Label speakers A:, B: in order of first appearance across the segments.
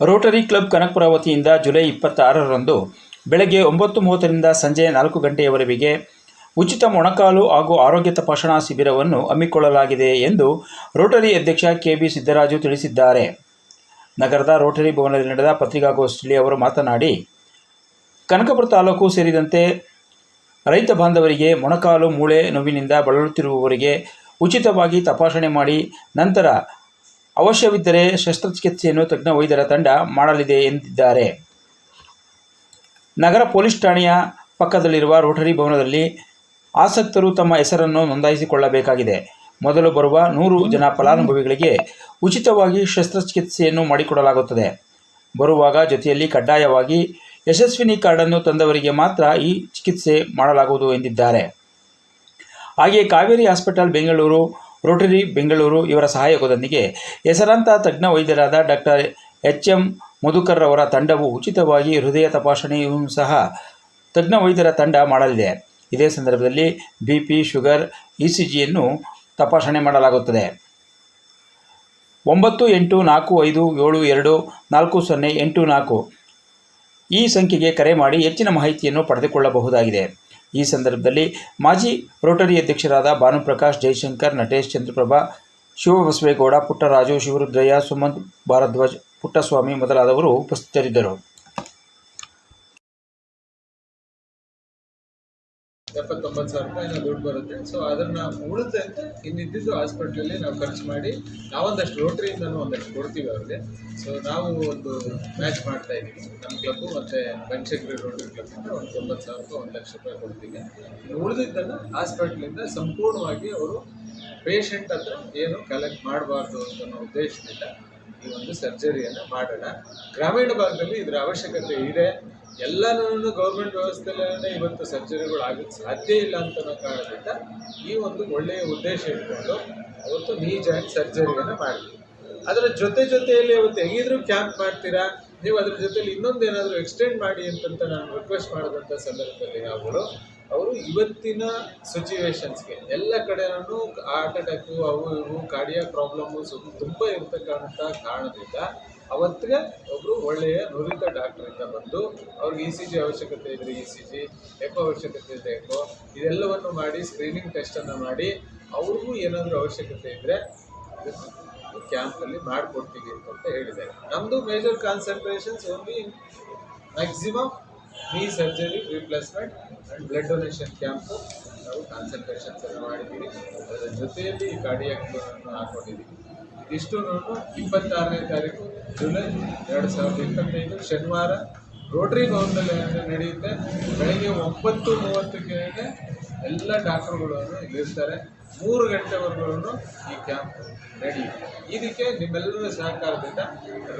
A: Rotary club Kanakapura ವತಿಯಿಂದ July ಇಪ್ಪತ್ತಾರರಂದು ಬೆಳಗ್ಗೆ ಒಂಬತ್ತು ಮೂವತ್ತರಿಂದ ಸಂಜೆ ನಾಲ್ಕು ಗಂಟೆಯವರೆಗೆ ಉಚಿತ ಮೊಣಕಾಲು ಹಾಗೂ ಆರೋಗ್ಯ ತಪಾಸಣಾ ಶಿಬಿರವನ್ನು ಹಮ್ಮಿಕೊಳ್ಳಲಾಗಿದೆ ಎಂದು ರೋಟರಿ ಅಧ್ಯಕ್ಷ ಕೆ ಬಿ ಸಿದ್ದರಾಜು ತಿಳಿಸಿದ್ದಾರೆ. ನಗರದ ರೋಟರಿ ಭವನದಲ್ಲಿ ನಡೆದ ಪತ್ರಿಕಾಗೋಷ್ಠಿಯಲ್ಲಿ ಅವರು ಮಾತನಾಡಿ, ಕನಕಪುರ ತಾಲೂಕು ಸೇರಿದಂತೆ ರೈತ ಬಾಂಧವರಿಗೆ ಮೊಣಕಾಲು ಮೂಳೆ ನೋವಿನಿಂದ ಬಳಲುತ್ತಿರುವವರಿಗೆ ಉಚಿತವಾಗಿ ತಪಾಸಣೆ ಮಾಡಿ ನಂತರ ಅವಶ್ಯವಿದ್ದರೆ ಶಸ್ತ್ರಚಿಕಿತ್ಸೆಯನ್ನು ತಜ್ಞ ವೈದ್ಯರ ತಂಡ ಮಾಡಲಿದೆ ಎಂದಿದ್ದಾರೆ. ನಗರ ಪೊಲೀಸ್ ಠಾಣೆಯ ಪಕ್ಕದಲ್ಲಿರುವ ರೋಟರಿ ಭವನದಲ್ಲಿ ಆಸಕ್ತರು ತಮ್ಮ ಹೆಸರನ್ನು ನೋಂದಾಯಿಸಿಕೊಳ್ಳಬೇಕಾಗಿದೆ. ಮೊದಲು ಬರುವ ನೂರು ಜನ ಫಲಾನುಭವಿಗಳಿಗೆ ಉಚಿತವಾಗಿ ಶಸ್ತ್ರಚಿಕಿತ್ಸೆಯನ್ನು ಮಾಡಿಕೊಡಲಾಗುತ್ತದೆ. ಬರುವಾಗ ಜೊತೆಯಲ್ಲಿ ಕಡ್ಡಾಯವಾಗಿ ಯಶಸ್ವಿನಿ ಕಾರ್ಡನ್ನು ತಂದವರಿಗೆ ಮಾತ್ರ ಈ ಚಿಕಿತ್ಸೆ ಮಾಡಲಾಗುವುದು ಎಂದಿದ್ದಾರೆ. ಹಾಗೆಯೇ ಕಾವೇರಿ ಹಾಸ್ಪಿಟಲ್ ಬೆಂಗಳೂರು, ರೋಟರಿ ಬೆಂಗಳೂರು ಇವರ ಸಹಯೋಗದೊಂದಿಗೆ ಹೆಸರಾಂತ ತಜ್ಞ ವೈದ್ಯರಾದ ಡಾಕ್ಟರ್ ಎಚ್ ಎಂ ಮಧುಕರ್ರವರ ತಂಡವು ಉಚಿತವಾಗಿ ಹೃದಯ ತಪಾಸಣೆಯನ್ನು ಸಹ ತಜ್ಞ ವೈದ್ಯರ ತಂಡ ಮಾಡಲಿದೆ. ಇದೇ ಸಂದರ್ಭದಲ್ಲಿ B P sugar E C ಜಿಯನ್ನು ತಪಾಸಣೆ ಮಾಡಲಾಗುತ್ತದೆ. ಒಂಬತ್ತು ಎಂಟು ನಾಲ್ಕು ಐದು ಏಳು ಎರಡು ನಾಲ್ಕು ಸೊನ್ನೆ ಎಂಟು ನಾಲ್ಕು. ಈ ಸಂಖ್ಯೆಗೆ ಕರೆ ಮಾಡಿ ಹೆಚ್ಚಿನ ಮಾಹಿತಿಯನ್ನು ಪಡೆದುಕೊಳ್ಳಬಹುದಾಗಿದೆ. ಈ ಸಂದರ್ಭದಲ್ಲಿ ಮಾಜಿ ರೋಟರಿ ಅಧ್ಯಕ್ಷರಾದ ಭಾನುಪ್ರಕಾಶ್ ಜಯಶಂಕರ್ ನಟೇಶ್ ಚಂದ್ರಪ್ರಭಾ, ಶಿವಬಸವೇಗೌಡ, ಪುಟ್ಟರಾಜು ಶಿವರುದ್ರಯ್ಯ, ಸುಮಂತ್ ಭಾರದ್ವಾಜ್ ಪುಟ್ಟಸ್ವಾಮಿ ಮೊದಲಾದವರು ಉಪಸ್ಥಿತರಿದ್ದರು.
B: ಎಪ್ಪತ್ತೊಂಬತ್ತು ಸಾವಿರ ರೂಪಾಯಿ ಏನೋ ದುಡ್ಡು ಬರುತ್ತೆ. ಸೊ ಅದನ್ನ ಉಳಿದ ಇನ್ನಿದ್ದಿದ್ದು ಹಾಸ್ಪಿಟ್ಲಲ್ಲಿ ನಾವು ಖರ್ಚು ಮಾಡಿ, ನಾವೊಂದಷ್ಟು ರೋಟ್ರಿಯಿಂದನೂ ಒಂದಷ್ಟು ಕೊಡ್ತೀವಿ ಅವ್ರಿಗೆ. ಸೊ ನಾವು ಒಂದು ಮ್ಯಾಚ್ ಮಾಡ್ತಾ ಇದ್ದೀವಿ. ನಮ್ಮ ಕ್ಲಬ್ಬು ಮತ್ತು ಬನಶಂಕರಿ ರೋಟರಿ ಕ್ಲಬ್ಬಿಂದ ಒಂದು ತೊಂಬತ್ತು ಸಾವಿರ ರೂಪಾಯಿ ಒಂದು ಲಕ್ಷ ರೂಪಾಯಿ ಕೊಡ್ತೀವಿ. ಉಳಿದಿದ್ದನ್ನು ಹಾಸ್ಪಿಟ್ಲಿಂದ ಸಂಪೂರ್ಣವಾಗಿ ಅವರು ಪೇಷಂಟ್ ಹತ್ರ ಏನು ಕಲೆಕ್ಟ್ ಮಾಡಬಾರ್ದು ಅನ್ನೋ ಉದ್ದೇಶದಿಂದ ಈ ಒಂದು ಸರ್ಜರಿಯನ್ನು ಮಾಡೋಣ. ಗ್ರಾಮೀಣ ಭಾಗದಲ್ಲಿ ಇದರ ಅವಶ್ಯಕತೆ ಇದೆ. ಎಲ್ಲನೂ ಗೌರ್ಮೆಂಟ್ ವ್ಯವಸ್ಥೆಯಲ್ಲೇ ಇವತ್ತು ಸರ್ಜರಿಗಳು ಆಗಕ್ಕೆ ಸಾಧ್ಯ ಇಲ್ಲ ಅಂತ ಕಾರಣದಿಂದ ಈ ಒಂದು ಒಳ್ಳೆಯ ಉದ್ದೇಶ ಇಟ್ಕೊಂಡು ಅವತ್ತು ನೀ ಜಾಯಿಂಟ್ ಸರ್ಜರಿಯನ್ನು ಮಾಡಿದ್ವಿ. ಅದರ ಜೊತೆ ಜೊತೆಯಲ್ಲಿ ಇವತ್ತು ಹೆಂಗಿದ್ರು ಕ್ಯಾಂಪ್ ಮಾಡ್ತೀರಾ? ನೀವು ಅದ್ರ ಜೊತೆಲಿ ಇನ್ನೊಂದು ಏನಾದರೂ ಎಕ್ಸ್ಟೆಂಡ್ ಮಾಡಿ ಅಂತಂತ ನಾನು ರಿಕ್ವೆಸ್ಟ್ ಮಾಡಿದಂಥ ಸಂದರ್ಭದಲ್ಲಿ ಅವರು ಅವರು ಇವತ್ತಿನ ಸಿಚುವೇಶನ್ಸ್ಗೆ ಎಲ್ಲ ಕಡೆನೂ ಹಾರ್ಟ್ ಅಟ್ಯಾಕು ಅವು ಇವು ಕಾರ್ಡಿಯ ಪ್ರಾಬ್ಲಮ್ಮು ತುಂಬ ಇರ್ತಕ್ಕಂಥ ಕಾರಣದಿಂದ ಅವತ್ತಿಗೆ ಒಬ್ಬರು ಒಳ್ಳೆಯ ನುರಿತ ಡಾಕ್ಟ್ರಿಂದ ಬಂದು ಅವ್ರಿಗೆ ಇ ಸಿ ಜಿ ಅವಶ್ಯಕತೆ ಇದ್ದರೆ ಇ ಸಿ ಜಿ ಎಕೋ ಅವಶ್ಯಕತೆ ಇದೆ ಎಕೋ, ಇದೆಲ್ಲವನ್ನು ಮಾಡಿ ಸ್ಕ್ರೀನಿಂಗ್ ಟೆಸ್ಟನ್ನು ಮಾಡಿ ಅವ್ರಿಗೂ ಏನಾದರೂ ಅವಶ್ಯಕತೆ ಇದ್ದರೆ ಕ್ಯಾಂಪಲ್ಲಿ ಮಾಡಿಕೊಡ್ತೀವಿ ಅಂತ ಹೇಳಿದ್ದಾರೆ. ನಮ್ಮದು major concentrations only maximum knee surgery replacement and blood donation camp ನಾವು ಕಾನ್ಸಂಟ್ರೇಷನ್ಸ್ ಎಲ್ಲ ಮಾಡಿದ್ದೀವಿ. ಅದರ ಜೊತೆಯಲ್ಲಿ ಈ ಕಾರ್ಡಿಯಾಕ್ಟನ್ನು ಹಾಕೊಂಡಿದ್ದೀವಿ. ಇದಿಷ್ಟು ಇಪ್ಪತ್ತಾರನೇ ತಾರೀಕು, ಜುಲೈ ಎರಡು ಸಾವಿರದ ಇಪ್ಪತ್ತೈದು, ಶನಿವಾರ ರೋಟರಿ ಭವನದಲ್ಲಿ ನಡೆಯುತ್ತೆ. ಬೆಳಗ್ಗೆ ಒಂಬತ್ತು ಮೂವತ್ತಕ್ಕೆ ಎಲ್ಲ ಡಾಕ್ಟರ್ಗಳು ಇಲ್ಲಿರ್ತಾರೆ ಮೂರು ಗಂಟೆವರೆಗೂ ಈ ಕ್ಯಾಂಪ್ ನಡೆಯುತ್ತೆ ಇದಕ್ಕೆ ನಿಮ್ಮೆಲ್ಲರ ಸಹಕಾರದಿಂದ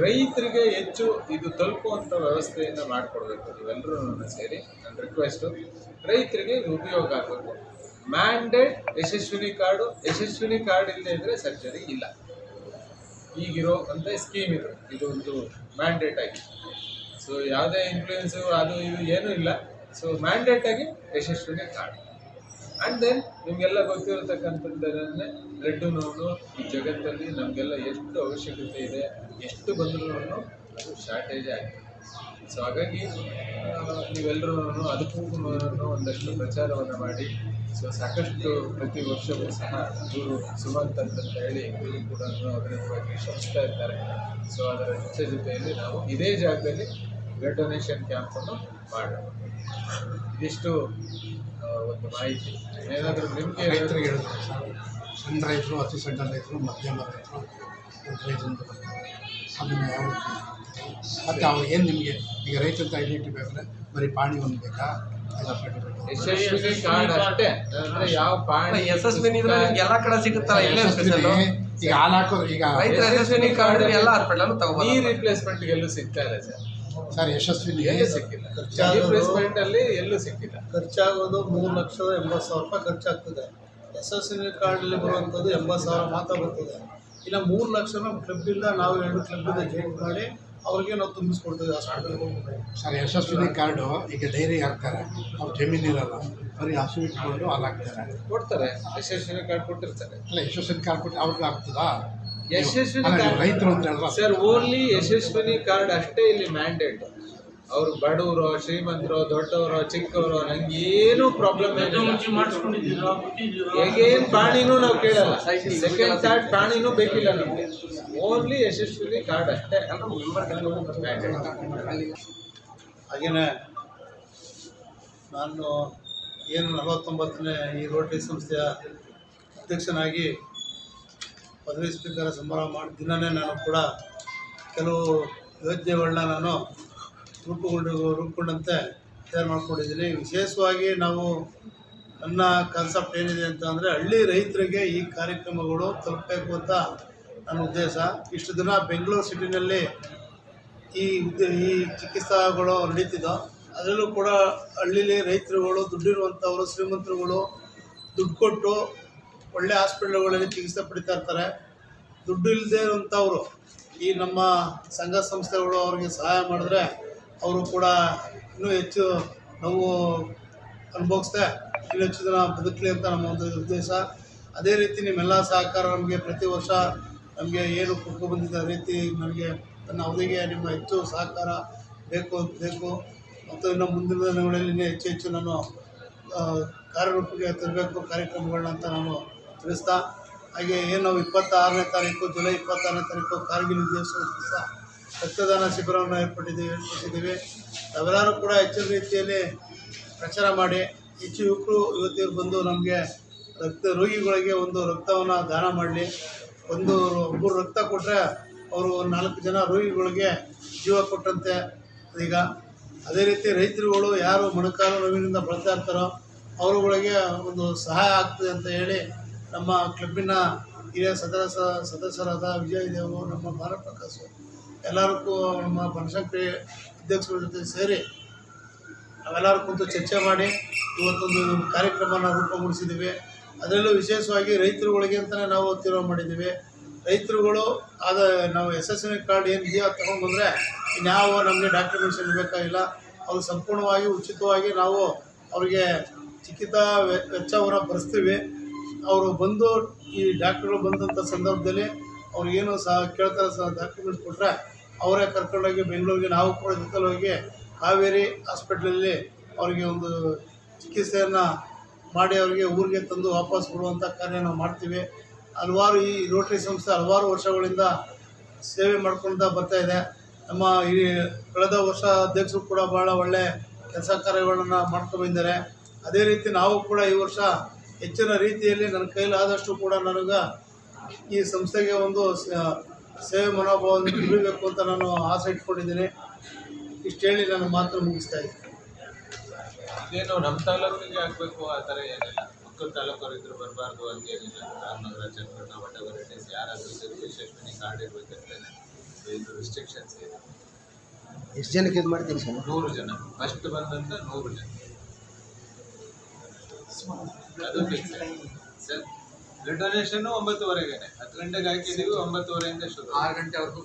B: ರೈತರಿಗೆ ಹೆಚ್ಚು ಇದು ತಲುಪುವಂಥ ವ್ಯವಸ್ಥೆಯನ್ನು ಮಾಡಿಕೊಡ್ಬೇಕು. ನೀವೆಲ್ಲರೂ ಸೇರಿ ನನ್ನ ರಿಕ್ವೆಸ್ಟು ರೈತರಿಗೆ ಇದು ಉಪಯೋಗ ಆಗಬೇಕು. Mandate Yashasvini card Yashasvini card ಇಲ್ಲದೆ ಇದ್ದರೆ ಸರ್ಜರಿ ಇಲ್ಲ. ಈಗಿರೋ ಅಂತ ಸ್ಕೀಮ್ ಇದು. ಇದು ಒಂದು ಮ್ಯಾಂಡೇಟ್ ಆಗಿ. ಸೊ ಯಾವುದೇ ಇನ್ಫ್ಲೂಯೆನ್ಸು ಅದು ಇದು ಏನೂ ಇಲ್ಲ. ಸೊ ಮ್ಯಾಂಡೇಟ್ ಆಗಿ ಯಶಸ್ವಿನಿ ಕಾರ್ಡ್ ಆ್ಯಂಡ್ ದೆನ್ ನಿಮಗೆಲ್ಲ ಗೊತ್ತಿರತಕ್ಕಂಥದ್ದನ್ನೇ ಬ್ಲಡ್ ನೋವು ಈ ಜಗತ್ತಲ್ಲಿ ನಮಗೆಲ್ಲ ಎಷ್ಟು ಅವಶ್ಯಕತೆ ಇದೆ, ಎಷ್ಟು ಬಂದರೂ ಅದು ಶಾರ್ಟೇಜೇ ಆಗಿದೆ. ಸೊ ಹಾಗಾಗಿ ನೀವೆಲ್ಲರೂ ಅದಕ್ಕೂ ಒಂದಷ್ಟು ಪ್ರಚಾರವನ್ನು ಮಾಡಿ. ಸೊ ಸಾಕಷ್ಟು ಪ್ರತಿ ವರ್ಷವೂ ಸಹ ಇವರು ಸುಮಂತ್ ಅಂತ ಹೇಳಿ ಇವರು ಕೂಡ ಬಗ್ಗೆ ಶ್ರಮಿಸ್ತಾ ಇರ್ತಾರೆ ಸೊ ಅದರ ಜೊತೆ ಜೊತೆಯಲ್ಲಿ ನಾವು ಇದೇ ಜಾಗದಲ್ಲಿ ಬ್ಲಡ್ ಡೊನೇಷನ್ ಕ್ಯಾಂಪನ್ನು ಮಾಡೋಣ. ಇದಿಷ್ಟು ಒಂದು ಮಾಹಿತಿ. ಏನಾದರೂ ನಿಮಗೆ
C: ರೈತರಿಗೆ ಹೇಳಿದ್ರೆ ಸರ್ ಸಣ್ಣ ರೈತರು ಅತಿ ಸಣ್ಣ ರೈತರು ಮಧ್ಯಮ ರೈತರು ದೊಡ್ಡ ರೈತರು ಬರ್ತಾರೆ. ಅದನ್ನು ಯಾವ ರೀತಿ ಮತ್ತು ಅವ್ರು ಏನು ನಿಮಗೆ ಈಗ ರೈತ ಅಂತ ಬೇಕಂದ್ರೆ ಬರೀ ಪಾಣಿ ಒಂದು ಬೇಕಾ? ಎಲ್ಲ ಪೆಟ್ಟು
B: ಯಶಸ್ವಿ ಕಾರ್ಡ್ ಅಷ್ಟೇ. ಅಂದ್ರೆ ಯಾವ ಪಾಣಿ
D: ಯಶಸ್ವಿನಿ ಇದ್ರೆ ನಿಮ್ಗೆ ಎಲ್ಲಾ ಕಡೆ ಸಿಗುತ್ತಲ್ಲ ಇಲ್ಲೇ ಸ್ಪೆಷಲ್
C: ಈಗ ಹಾಲು ಹಾಕೋದು ಈಗ
D: ರೈತರ ಯಶಸ್ವಿನಿ ಕಾರ್ಡ್ ಎಲ್ಲ ಹಾಸ್ಪಿಟಲ್
B: ನೀ
D: ತಗೋಬೋದು
B: ರಿಪ್ಲೇಸ್ಮೆಂಟ್ ಎಲ್ಲೂ ಸಿಗ್ತಾ ಇಲ್ಲ ಸರ್.
C: ಸರ್ ಯಶಸ್ವಿನಿ
B: ರಿಪ್ಲೇಸ್ಮೆಂಟ್ ಅಲ್ಲಿ ಎಲ್ಲೂ ಸಿಕ್ಕಿಲ್ಲ.
E: ಖರ್ಚಾಗೋದು ಮೂರು ಲಕ್ಷದ ಎಂಬತ್ತು ಸಾವಿರ ರೂಪಾಯಿ ಖರ್ಚಾಗ್ತದೆ. ಕಾರ್ಡ್ ಕಾರ್ಡಲ್ಲಿ ಬರುವಂಥದ್ದು ಎಂಬತ್ತು ಸಾವಿರ ಮಾತ್ರ ಬರ್ತದೆ. ಇಲ್ಲ ಮೂರು ಲಕ್ಷನ ಕ್ಲಬ್ಬಿಂದ ನಾವು ಎರಡು ಕ್ಲಬ್ಬಿಂದ ಜೈನ್ ಮಾಡಿ ಅವ್ರಿಗೆ ನಾವು ತುಂಬಿಸ್ಕೊಡ್ತೀವಿ ಹಾಸ್ಪಿಟಲ್ಗೆ
C: ಸರ್ ಯಶಸ್ವಿನಿ ಕಾರ್ಡು ಈಗ ಡೈರಿ ಹಾಕ್ತಾರೆ. ಅವ್ರು ಜಮೀನು ಇರಲ್ಲ. ಬರೀ ಹಸು ಇಟ್ಕೊಂಡು ಅಲ್ಲಿ ಹಾಕ್ತಾರೆ.
B: ಕೊಡ್ತಾರೆ. ಯಶಸ್ವಿನಿ ಕಾರ್ಡ್ ಕೊಟ್ಟಿರ್ತಾರೆ.
C: ಅಲ್ಲ ಯಶಸ್ವಿನಿ ಕಾರ್ಡ್ ಕೊಟ್ಟು ಅವ್ರಿಗೆ ಆಗ್ತದಾ?
B: ಯಶಸ್ವಿನಿ
C: ರೈತರು ಅಂತ ಹೇಳಿದ್ರೆ
B: ಸರ್ ಓನ್ಲಿ ಯಶಸ್ವಿನಿ ಕಾರ್ಡ್ ಅಷ್ಟೇ ಇಲ್ಲಿ ಮ್ಯಾಂಡೇಟ್ ಅವ್ರು ಬಡವರು ಶ್ರೀಮಂತರು ದೊಡ್ಡವರು ಚಿಕ್ಕವರು ನಂಗೆ ಏನು ಪ್ರಾಬ್ಲಮ್ ಏನು ಪ್ರಾಣಿನೂ ನಾವು ಕೇಳಲ್ಲ. ಸೆಕೆಂಡ್ ಥರ್ಡ್ ಪ್ರಾಣಿನೂ ಬೇಕಿಲ್ಲ ನಮಗೆ. ಓನ್ಲಿ ಯಶಸ್ವಿನಿ ಕಾರ್ಡ್ ಅಷ್ಟೇ.
E: ಹಾಗೇನೆ ನಾನು ಏನು ನಲವತ್ತೊಂಬತ್ತನೇ ಈ ರೋಟರಿ ಸಂಸ್ಥೆಯ ಅಧ್ಯಕ್ಷನಾಗಿ ಪದವಿ ಸ್ವೀಕಾರ ಸಮಾರಂಭ ಮಾಡಿದ ದಿನವೇ ನಾನು ಕೂಡ ಕೆಲವು ಯೋಜನೆಗಳನ್ನ ನಾನು ರೂಪುಗೊಂಡು ರೂಪುಗೊಂಡಂತೆ ತಯಾರು ಮಾಡಿಕೊಂಡಿದ್ದೀನಿ. ವಿಶೇಷವಾಗಿ ನಾವು ನನ್ನ ಕಾನ್ಸೆಪ್ಟ್ ಏನಿದೆ ಅಂತ ಅಂದರೆ ಹಳ್ಳಿ ರೈತರಿಗೆ ಈ ಕಾರ್ಯಕ್ರಮಗಳು ತಲುಪಬೇಕು ಅಂತ ನನ್ನ ಉದ್ದೇಶ. ಇಷ್ಟು ದಿನ ಬೆಂಗಳೂರು ಸಿಟಿನಲ್ಲಿ ಈ ಈ ಚಿಕಿತ್ಸಾಗಳು ನಡೀತಿದ್ದೋ ಅದರಲ್ಲೂ ಕೂಡ ಹಳ್ಳಿಲಿ ರೈತರುಗಳು ದುಡ್ಡಿರುವಂಥವರು ಶ್ರೀಮಂತರುಗಳು ದುಡ್ಡು ಕೊಟ್ಟು ಒಳ್ಳೆ ಹಾಸ್ಪಿಟ್ಲುಗಳಲ್ಲಿ ಚಿಕಿತ್ಸೆ ಪಡಿತಾ ಇರ್ತಾರೆ. ದುಡ್ಡು ಇಲ್ಲದೆ ಇರುವಂಥವ್ರು ಈ ನಮ್ಮ ಸಂಘ ಸಂಸ್ಥೆಗಳು ಅವ್ರಿಗೆ ಸಹಾಯ ಮಾಡಿದ್ರೆ ಅವರು ಕೂಡ ಇನ್ನೂ ಹೆಚ್ಚು ನೋವು ಅನುಭವಿಸ್ದೆ ಇನ್ನೂ ಹೆಚ್ಚು ಜನ ಬದುಕಲಿ ಅಂತ ನಮ್ಮ ಒಂದು ಉದ್ದೇಶ. ಅದೇ ರೀತಿ ನಿಮ್ಮೆಲ್ಲ ಸಹಕಾರ ನಮಗೆ ಪ್ರತಿ ವರ್ಷ ನಮಗೆ ಏನು ಕೊಟ್ಟು ಬಂದಿದ್ದ ರೀತಿ ನನಗೆ ನನ್ನ ಅವಧಿಗೆ ನಿಮ್ಮ ಹೆಚ್ಚು ಸಹಕಾರ ಬೇಕು ಬೇಕು. ಮತ್ತು ಇನ್ನು ಮುಂದಿನ ದಿನಗಳಲ್ಲಿ ಹೆಚ್ಚು ಹೆಚ್ಚು ನಾನು ಕಾರ್ಯರೂಪಕ್ಕೆ ತರಬೇಕು, ಕಾರ್ಯಕ್ರಮಗಳನ್ನ ಅಂತ ನಾನು ತಿಳಿಸ್ತಾ ಹಾಗೆ ಏನು ಇಪ್ಪತ್ತಾರನೇ ತಾರೀಕು, ಜುಲೈ ಇಪ್ಪತ್ತಾರನೇ ತಾರೀಕು ಕಾರ್ಗಿಲ್ ದಿವಸದ ದಿವಸ ರಕ್ತದಾನ ಶಿಬಿರವನ್ನು ಏರ್ಪಟ್ಟಿದ್ದೀವಿ, ಏರ್ಪಡಿಸಿದ್ದೀವಿ. ನಾವೆಲ್ಲರೂ ಕೂಡ ಹೆಚ್ಚಿನ ರೀತಿಯಲ್ಲಿ ಪ್ರಚಾರ ಮಾಡಿ, ಹೆಚ್ಚು ಯುವಕರು, ಯುವತಿಯರು ಬಂದು ನಮಗೆ ರಕ್ತ ರೋಗಿಗಳಿಗೆ ಒಂದು ರಕ್ತವನ್ನು ದಾನ ಮಾಡಲಿ. ಒಂದು ಮೂರು ರಕ್ತ ಕೊಟ್ಟರೆ ಅವರು ನಾಲ್ಕು ಜನ ರೋಗಿಗಳಿಗೆ ಜೀವ ಕೊಟ್ಟಂತೆ. ಈಗ ಅದೇ ರೀತಿ ರೈತರುಗಳು ಯಾರು ಮೊಣಕಾಲು ನೋವಿನಿಂದ ಬಳಸ್ತಾ ಇರ್ತಾರೋ, ಅವರುಗಳಿಗೆ ಒಂದು ಸಹಾಯ ಆಗ್ತದೆ ಅಂತ ಹೇಳಿ ನಮ್ಮ ಕ್ಲಬ್ಬಿನ ಹಿರಿಯ ಸದಸ್ಯ ಸದಸ್ಯರಾದ ವಿಜಯ್ ದೇವು ನಮ್ಮ ಭಾರತ ಪ್ರಕಾಶ್ ಎಲ್ಲರಿಗೂ ನಮ್ಮ ಬನಶಂಕರಿ ಅಧ್ಯಕ್ಷರ ಜೊತೆ ಸೇರಿ ನಾವೆಲ್ಲರೂ ಕುಂತು ಚರ್ಚೆ ಮಾಡಿ ಇವತ್ತೊಂದು ಕಾರ್ಯಕ್ರಮನ ರೂಪುಗೊಳಿಸಿದ್ದೀವಿ. ಅದರಲ್ಲೂ ವಿಶೇಷವಾಗಿ ರೈತರುಗಳಿಗೆ ಅಂತಲೇ ನಾವು ತೀರ್ಮಾನ ಮಾಡಿದ್ದೀವಿ. ರೈತರುಗಳು ಆದ ನಾವು ಎನ್ ಕಾರ್ಡ್ ಏನು ಇದೆಯೋ ತೊಗೊಂಡ್ಬಂದರೆ ಇನ್ಯಾವ ನಮಗೆ ಡಾಕ್ಯುಮೆಂಟ್ಸ್ ಇರಬೇಕಾಗಿಲ್ಲ ಅವ್ರು ಸಂಪೂರ್ಣವಾಗಿ ಉಚಿತವಾಗಿ ನಾವು ಅವರಿಗೆ ಚಿಕಿತ್ಸಾ ವೆಚ್ಚವನ್ನು ಭರಿಸ್ತೀವಿ ಅವರು ಬಂದು ಈ ಡಾಕ್ಟ್ರುಗಳು ಬಂದಂಥ ಸಂದರ್ಭದಲ್ಲಿ ಅವ್ರಿಗೇನು ಸಹ ಕೇಳ್ತಾರೆ ಸಹ ಡಾಕ್ಯುಮೆಂಟ್ಸ್ ಕೊಟ್ಟರೆ ಅವರೇ ಕರ್ಕೊಂಡೋಗಿ ಬೆಂಗಳೂರಿಗೆ, ನಾವು ಕೂಡ ಜೊತೆಲಿ ಹೋಗಿ ಕಾವೇರಿ ಹಾಸ್ಪಿಟ್ಲಲ್ಲಿ ಅವರಿಗೆ ಒಂದು ಚಿಕಿತ್ಸೆಯನ್ನು ಮಾಡಿ ಅವರಿಗೆ ಊರಿಗೆ ತಂದು ವಾಪಸ್ ಕೊಡುವಂಥ ಕಾರ್ಯ ನಾವು ಮಾಡ್ತೀವಿ. ಹಲವಾರು ಈ ರೋಟರಿ ಸಂಸ್ಥೆ ಹಲವಾರು ವರ್ಷಗಳಿಂದ ಸೇವೆ ಮಾಡ್ಕೊಳ್ತಾ ಬರ್ತಾ ಇದೆ. ನಮ್ಮ ಈ ಕಳೆದ ವರ್ಷ ಅಧ್ಯಕ್ಷರು ಕೂಡ ಭಾಳ ಒಳ್ಳೆ ಕೆಲಸ ಕಾರ್ಯಗಳನ್ನು ಮಾಡ್ಕೊಂಡು ಬಂದಿದ್ದಾರೆ. ಅದೇ ರೀತಿ ನಾವು ಕೂಡ ಈ ವರ್ಷ ಹೆಚ್ಚಿನ ರೀತಿಯಲ್ಲಿ ನನ್ನ ಕೈಲಾದಷ್ಟು ಕೂಡ ನನಗೆ ಈ ಸಂಸ್ಥೆಗೆ ಒಂದು ಸೇವೆ ಮನೋಭಾವವನ್ನು ಬಿಡಬೇಕು ಅಂತ ನಾನು ಆಸೆ ಇಟ್ಕೊಂಡಿದ್ದೀನಿ. ಇಷ್ಟು ಹೇಳಿ ನನ್ನ ಮಾತ್ರ ಮುಗಿಸ್ತಾ ಇದ್ದೀನಿ.
B: ಇದೇನು ನಮ್ಮ ತಾಲೂಕಿಗೆ ಆಗಬೇಕು ಆ ಥರ ಏನಿಲ್ಲ. ಮಕ್ಕಳು ತಾಲೂಕವ್ರು ಇದ್ರು ಬರಬಾರ್ದು ಹಂಗೇನಿಲ್ಲ ರಾಮನಗರ ಚನ್ನಪಟ್ಟಣ ವಟೆವರ್ ಇಸ್ ಯಾರಾದರೂ ಸರಿ ಯಶಸ್ವಿನಿ ಕಾರ್ಡ್ ಇರ್ಬೇಕಂತೇನೆ ಇದು ರಿಸ್ಟ್ರಿಕ್ಷನ್ಸ್ ಇದೆ
F: ಎಷ್ಟು ಜನಕ್ಕೆ ಇದು ಮಾಡ್ತೀನಿ ಸರ್?
B: ನೂರು ಜನ. ಫಸ್ಟ್ ಬಂದಂತ ನೂರು ಜನ. ಸರ್ ಬ್ಲಡ್ ಡೊನೇಷನ್ ಒಂಬತ್ತುವರೆಗೇನೆ ಹತ್ತು ಗಂಟೆಗೆ ಹಾಕಿದ್ದೀವಿ ಒಂಬತ್ತುವರೆಯಿಂದ ಶುರು.
D: ಆರು ಗಂಟೆವರೆಗೂ.